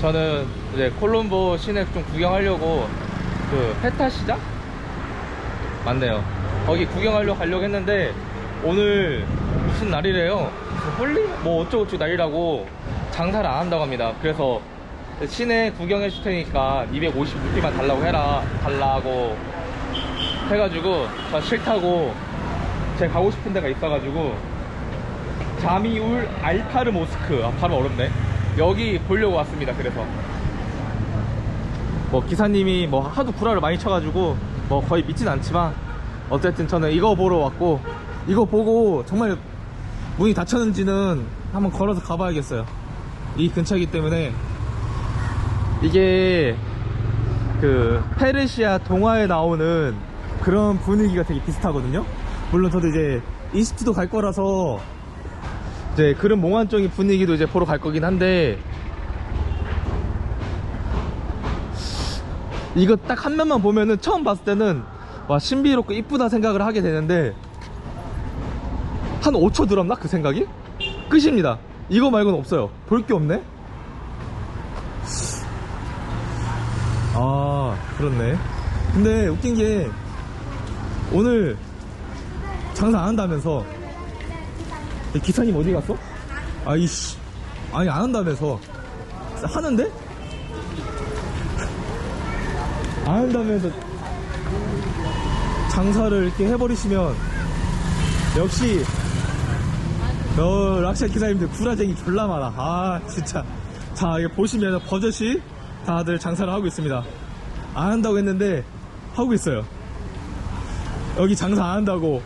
저는 이제 콜롬보 시내 좀 구경하려고 그 페타 시장? 맞네요. 거기 구경하려고 가려고 했는데 오늘 무슨 날이래요? 홀리? 뭐 어쩌고저쩌고 날이라고 장사를 안 한다고 합니다. 그래서 시내 구경해 줄 테니까 250루피만 달라고 해라. 달라고 해가지고 저 싫다고 제가 가고 싶은 데가 있어가지고 자미울 알파르 모스크 아 발음 어렵네 여기 보려고 왔습니다 그래서. 뭐 기사님이 뭐 하도 구라를 많이 쳐가지고 뭐 거의 믿진 않지만 어쨌든 저는 이거 보러 왔고 이거 보고 정말 문이 닫혔는지는 한번 걸어서 가봐야겠어요. 이 근처이기 때문에. 이게 그 페르시아 동화에 나오는 그런 분위기가 되게 비슷하거든요. 물론 저도 이제 이집트도 갈 거라서 이제 그런 몽환적인 분위기도 이제 보러 갈 거긴 한데 이거 딱 한 면만 보면은 처음 봤을 때는 와 신비롭고 이쁘다 생각을 하게 되는데 한 5초 들었나? 그 생각이? 끝입니다. 이거 말고는 없어요. 볼 게 없네? 아 그렇네. 근데 웃긴 게 오늘 장사 안 한다면서 이 기사님 어디 갔어? 아이씨. 아니 안 한다면서. 하는데? 안 한다면서 장사를 이렇게 해버리시면 역시 어 락샤 기사님들 구라쟁이 졸라 많아. 아 진짜. 자 이게 보시면 버젓이 다들 장사를 하고 있습니다. 안 한다고 했는데 하고 있어요. 여기 장사 안 한다고.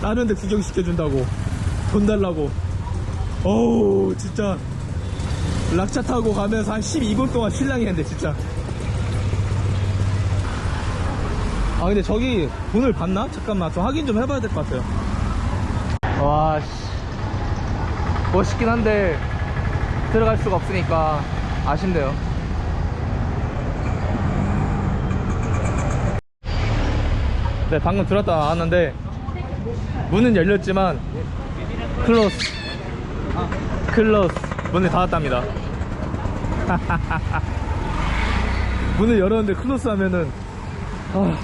다른 데 구경시켜준다고 돈 달라고. 어우 진짜. 락차 타고 가면서 한 12분 동안 실랑이 했는데 진짜. 아 근데 저기 돈을 받나? 잠깐만 좀 확인 좀 해봐야 될 것 같아요. 와 씨. 멋있긴 한데 들어갈 수가 없으니까 아쉽네요. 네 방금 들었다 나왔는데 문은 열렸지만 클로스. 클로스. 문을 닫았답니다. 문을 열었는데 클로스 하면은 아...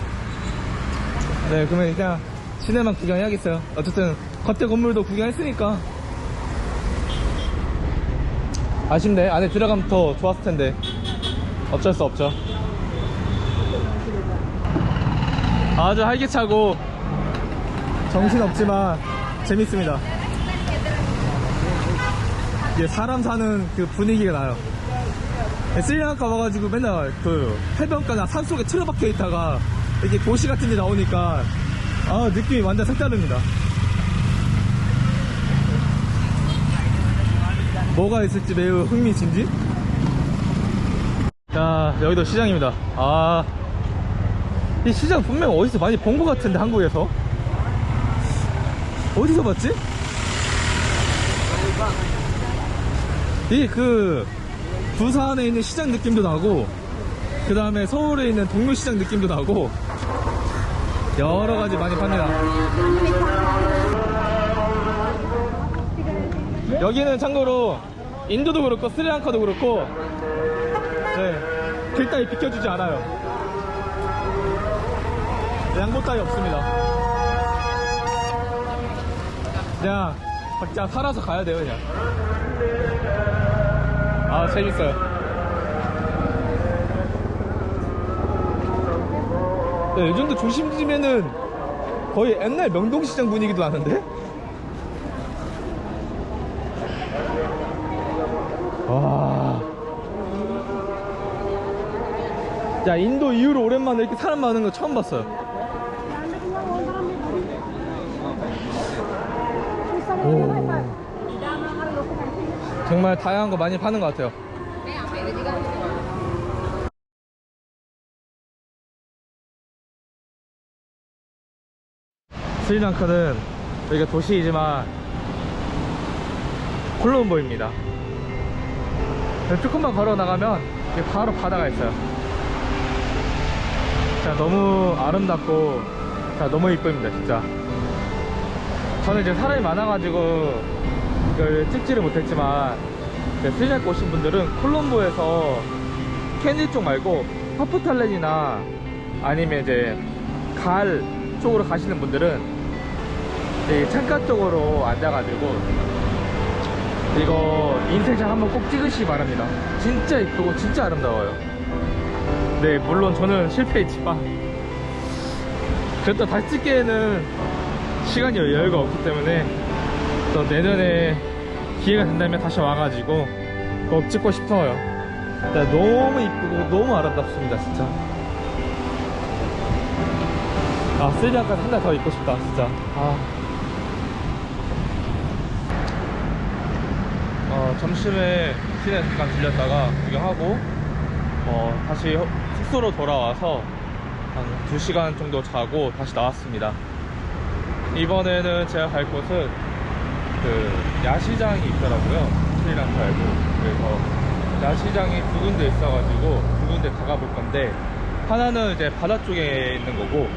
네 그러면 그냥 시내만 구경해야겠어요. 어쨌든 겉에 건물도 구경했으니까. 아쉽네. 안에 들어가면 더 좋았을 텐데. 어쩔 수 없죠. 아주 활기차고 정신없지만 재밌습니다 이게 사람 사는 그 분위기가 나요. 스리랑카 와가지고 맨날 그 해변가나 산 속에 틀어박혀 있다가 이렇게 도시 같은 데 나오니까 아 느낌이 완전 색다릅니다. 뭐가 있을지 매우 흥미진진? 자 여기도 시장입니다. 아 이 시장 분명 어디서 많이 본 것 같은데 한국에서? 어디서 봤지? 이 그 부산에 있는 시장 느낌도 나고 그 다음에 서울에 있는 동묘시장 느낌도 나고 여러 가지 많이 팝니다. 여기는 참고로 인도도 그렇고 스리랑카도 그렇고 네, 길 따위 비켜주지 않아요. 양보 따위 없습니다. 그냥 각자 살아서 가야 돼요 그냥 아 재밌어요 네, 이 정도 중심지면은 거의 옛날 명동시장 분위기도 나는데 와. 야, 인도 이후로 오랜만에 이렇게 사람 많은 거 처음 봤어요. 정말 다양한 거 많이 파는 것 같아요. 스리랑카는 여기가 도시이지만 콜롬보입니다. 조금만 걸어 나가면 바로 바다가 있어요. 자, 너무 아름답고 자, 너무 이쁩니다, 진짜. 저는 이제 사람이 많아가지고 이걸 찍지를 못했지만 네, 스리랑카 오신 분들은 콜롬보에서 캔디 쪽 말고 파푸탈렌이나 아니면 이제 갈 쪽으로 가시는 분들은 이 창가 쪽으로 앉아가지고 이거 인생샷 한번 꼭 찍으시기 바랍니다. 진짜 이쁘고 진짜 아름다워요. 네, 물론 저는 실패했지만 그래도 다시 찍기에는 시간이 여유가 없기 때문에 또 내년에 기회가 된다면 다시 와가지고 꼭 찍고 싶어요. 너무 이쁘고 너무 아름답습니다, 진짜. 아, 스리랑카 한달더 있고 싶다, 진짜. 아. 어, 점심에 시내 잠깐 들렸다가 구경하고 어, 다시 숙소로 돌아와서 한 2시간 정도 자고 다시 나왔습니다. 이번에는 제가 갈 곳은 그 야시장이 있더라고요. 스리랑카에도. 그래서 야시장이 두 군데 있어가지고 두 군데 가가볼 건데 하나는 이제 바다 쪽에 있는 거고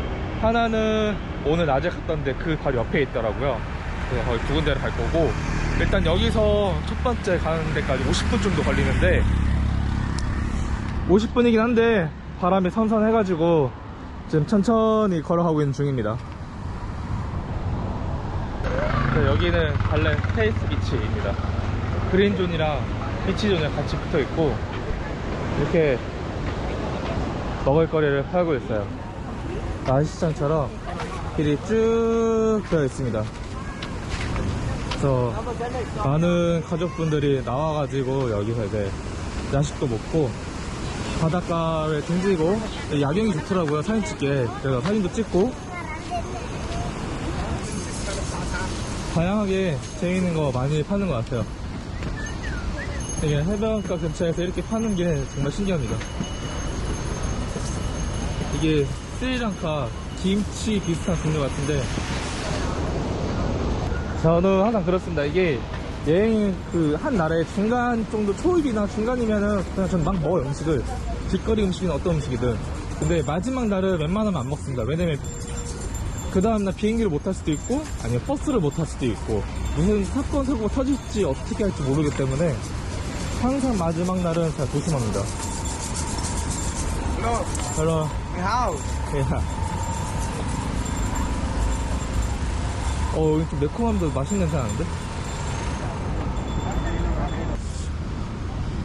하나는 오늘 낮에 갔던데 그 바로 옆에 있더라고요. 그래서 거기 두 군데를 갈 거고 일단 여기서 첫 번째 가는 데까지 50분 정도 걸리는데 50분이긴 한데 바람이 선선해가지고 지금 천천히 걸어가고 있는 중입니다. 네, 여기는 갈렌 스페이스 비치입니다. 그린존이랑 비치존이 같이 붙어 있고 이렇게 먹을거리를 팔고 있어요. 야시장처럼 길이 쭉 되어 있습니다. 그래서 많은 가족분들이 나와가지고 여기서 이제 야식도 먹고 바닷가에 등지고 야경이 좋더라고요 사진 찍기에 그래서 사진도 찍고 다양하게 재밌는 거 많이 파는 것 같아요 이게 해변가 근처에서 이렇게 파는 게 정말 신기합니다 이게 스리랑카 김치 비슷한 종류 같은데 저는 항상 그렇습니다. 이게 여행 그 한 나라의 중간 정도 초입이나 중간이면은 그냥 전 막 먹어요 음식을 길거리 음식이나 어떤 음식이든 근데 마지막 날은 웬만하면 안 먹습니다. 왜냐면 그 다음날 비행기를 못 탈 수도 있고 아니면 버스를 못 탈 수도 있고 무슨 사건 사고가 터질지 어떻게 할지 모르기 때문에 항상 마지막 날은 잘 조심합니다. Hello, 별로你好。 야. 어, 여기 좀 매콤하면서 맛있는 냄새 나는데?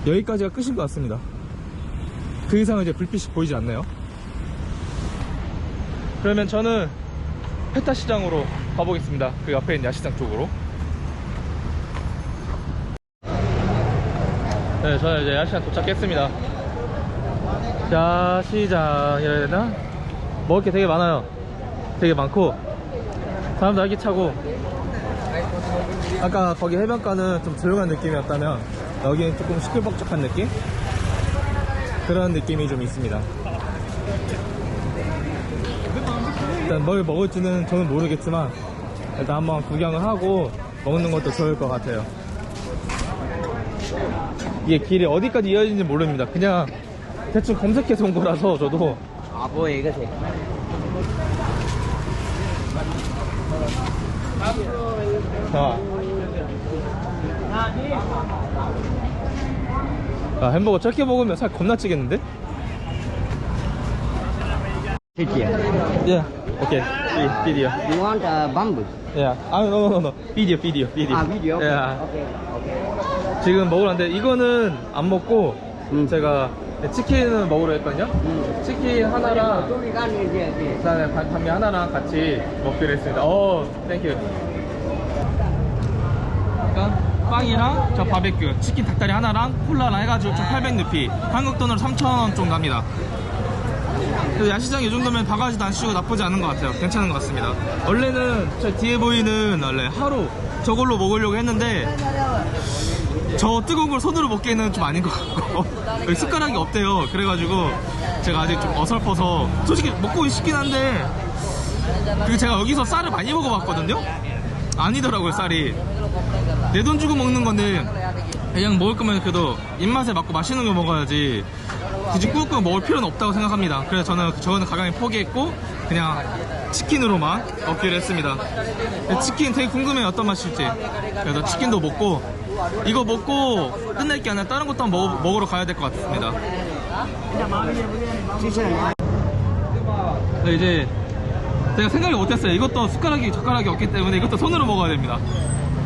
여기까지가 끝인 것 같습니다. 그 이상은 이제 불빛이 보이지 않네요. 그러면 저는 페타 시장으로 가보겠습니다. 그 옆에 있는 야시장 쪽으로. 네, 저는 이제 야시장 도착했습니다. 야시장이라 해야 되나? 먹을 게 되게 많아요. 되게 많고 사람도 활기차고 아까 거기 해변가는 좀 조용한 느낌이었다면 여기는 조금 시끌벅적한 느낌? 그런 느낌이 좀 있습니다. 일단 뭘 먹을지는 저는 모르겠지만 일단 한번 구경을 하고 먹는 것도 좋을 것 같아요. 이게 길이 어디까지 이어지는지 모릅니다. 그냥 대충 검색해서 온 거라서 저도 ý cái gì? 자. 야, 햄버거 짧게 먹으면 살 겁나 찌겠는데? Chè. 예. 오케이. 비, 비디오. You want uh, bamboo? 예. 아, 노, 노, 노. 비디오, 비디오, 비디오. 아, video? 예. Okay, okay. 지금 먹으려는데 이거는 안 먹고 음. 제가 치킨을 먹으려 했거든요. 음. 치킨 하나랑? 그다음에 반- 반미 하나랑 같이 먹기로 했습니다. 어, 땡큐. 그러니까 빵이랑 저 바베큐, 치킨 닭다리 하나랑 콜라랑 해가지고 총 800 루피. 한국 돈으로 3,000원 정도 합니다. 야시장 이 정도면 바가지도 안 씌우고 나쁘지 않은 것 같아요. 괜찮은 것 같습니다. 원래는 저 뒤에 보이는 원래 하루 저걸로 먹으려고 했는데 저 뜨거운 걸 손으로 먹기에는 좀 아닌 것 같고 여기 숟가락이 없대요 그래가지고 제가 아직 좀 어설퍼서 솔직히 먹고 싶긴 한데 그리고 제가 여기서 쌀을 많이 먹어봤거든요 아니더라고요 쌀이 내 돈 주고 먹는 건데 그냥 먹을 거면 그래도 입맛에 맞고 맛있는 거 먹어야지 굳이 꾸역꾸역 먹을 필요는 없다고 생각합니다 그래서 저는 저거는 가감히 포기했고 그냥 치킨으로만 먹기로 했습니다 치킨 되게 궁금해요 어떤 맛일지 그래서 치킨도 먹고 이거 먹고 끝낼 게 아니라 다른 것도 한번 먹, 먹으러 가야 될 것 같습니다. 네, 이제 제가 생각을 못했어요. 이것도 숟가락이 젓가락이 없기 때문에 이것도 손으로 먹어야 됩니다.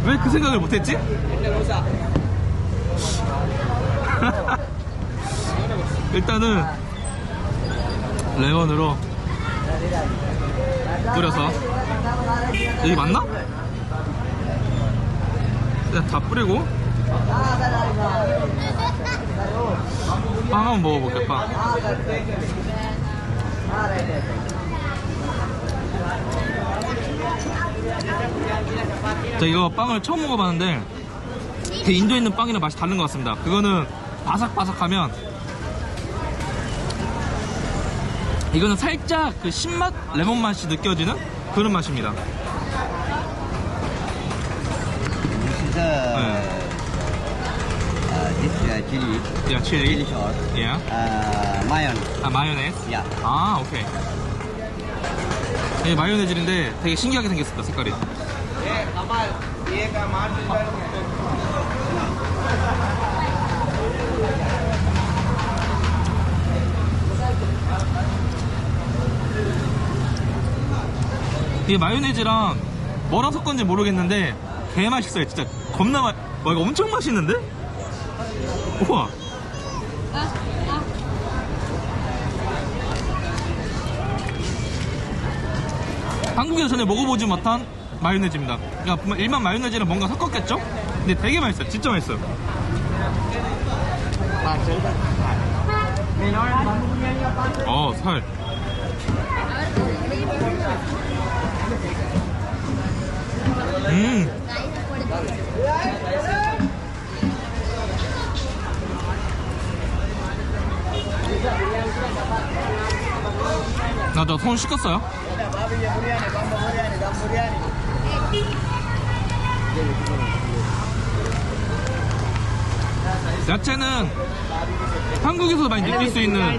왜 그 생각을 못했지? 일단은 레몬으로 뿌려서. 여기 맞나? 그냥 다 뿌리고. 빵 한번 먹어볼게 빵. 자 이거 빵을 처음 먹어봤는데 그 인도에 있는 빵이랑 맛이 다른 것 같습니다. 그거는 바삭바삭하면 이거는 살짝 그 신맛 레몬 맛이 느껴지는 그런 맛입니다. uh, uh, this uh, chili, 야 칠리 chili sauce, 예. uh, mayonnaise. 아 마요네즈 Yeah. 아 오케이 이게 마요네즈인데 되게 신기하게 생겼습니다 색깔이 이게 마요네즈랑 뭐랑 섞은지 모르겠는데 개 맛있어요 진짜 겁나 맛 와, 이거 엄청 맛있는데? 우와 한국에서 전에 먹어보지 못한 마요네즈입니다. 그러니까 일반 마요네즈랑 뭔가 섞었겠죠? 근데 되게 맛있어요. 진짜 맛있어요. 어, 살. 음. 나저손 씻었어요? 야채는 한국에서 많이 느낄 수 있는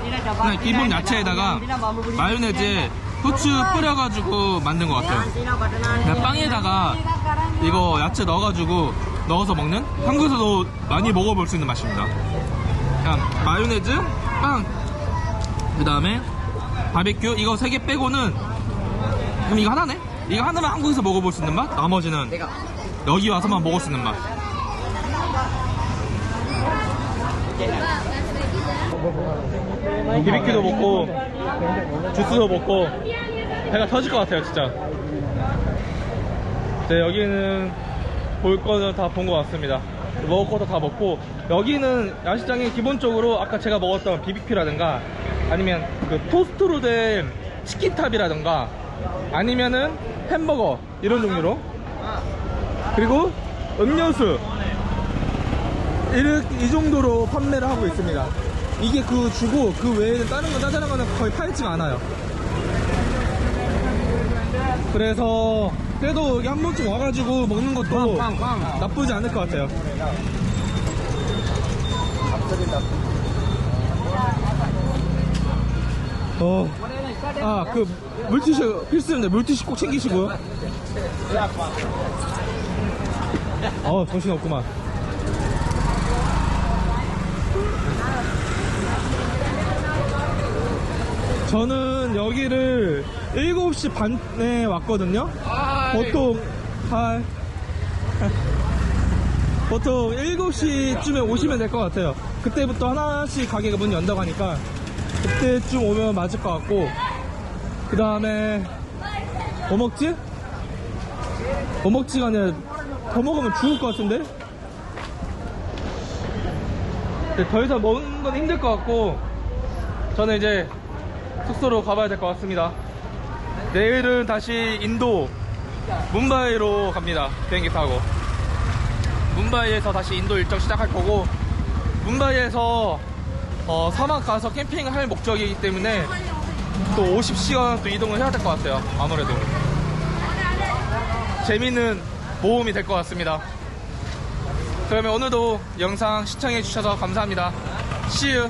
기본 야채에다가 마요네즈에 후추 뿌려가지고 만든 것 같아요. 그냥 빵에다가 이거 야채 넣어가지고 넣어서 먹는 한국에서도 많이 먹어볼 수 있는 맛입니다. 그냥 마요네즈, 빵, 그 다음에 바베큐 이거 세 개 빼고는 그럼 이거 하나네? 이거 하나만 한국에서 먹어볼 수 있는 맛? 나머지는 여기 와서만 먹을 수 있는 맛. 비비큐도 먹고 주스도 먹고 배가 터질 것 같아요 진짜. 네 여기는 볼 거는 다 본 것 같습니다. 먹을 것도 다 먹고 여기는 야시장에 기본적으로 아까 제가 먹었던 비비큐라든가 아니면 그 토스트로 된 치킨탑이라든가 아니면은 햄버거 이런 종류로 그리고 음료수 이렇게 이 정도로 판매를 하고 있습니다. 이게 그 주고 그 외에는 다른 거 짜잘한 거는 거의 팔지가 않아요. 그래서 그래도 여기 한 번쯤 와가지고 먹는 것도 꽝, 꽝, 꽝. 나쁘지 않을 것 같아요. 어, 아, 그, 물티슈 필수인데 물티슈 꼭 챙기시고요. 어, 정신 없구만. 저는 여기를 7시 반에 왔거든요. 보통, 하 보통 7시쯤에 오시면 될 것 같아요. 그때부터 하나씩 가게가 문 연다고 하니까 그때쯤 오면 맞을 것 같고 그 다음에 뭐 먹지? 뭐 먹지가 아니라 더 먹으면 죽을 것 같은데? 근데 더 이상 먹는 건 힘들 것 같고 저는 이제 숙소로 가봐야 될 것 같습니다. 내일은 다시 인도 뭄바이로 갑니다. 비행기 타고. 뭄바이에서 다시 인도 일정 시작할 거고 뭄바이에서 어, 사막 가서 캠핑을 할 목적이기 때문에 또 50시간 또 이동을 해야 될 것 같아요. 아무래도 재미있는 모험이 될 것 같습니다. 그러면 오늘도 영상 시청해 주셔서 감사합니다. See you.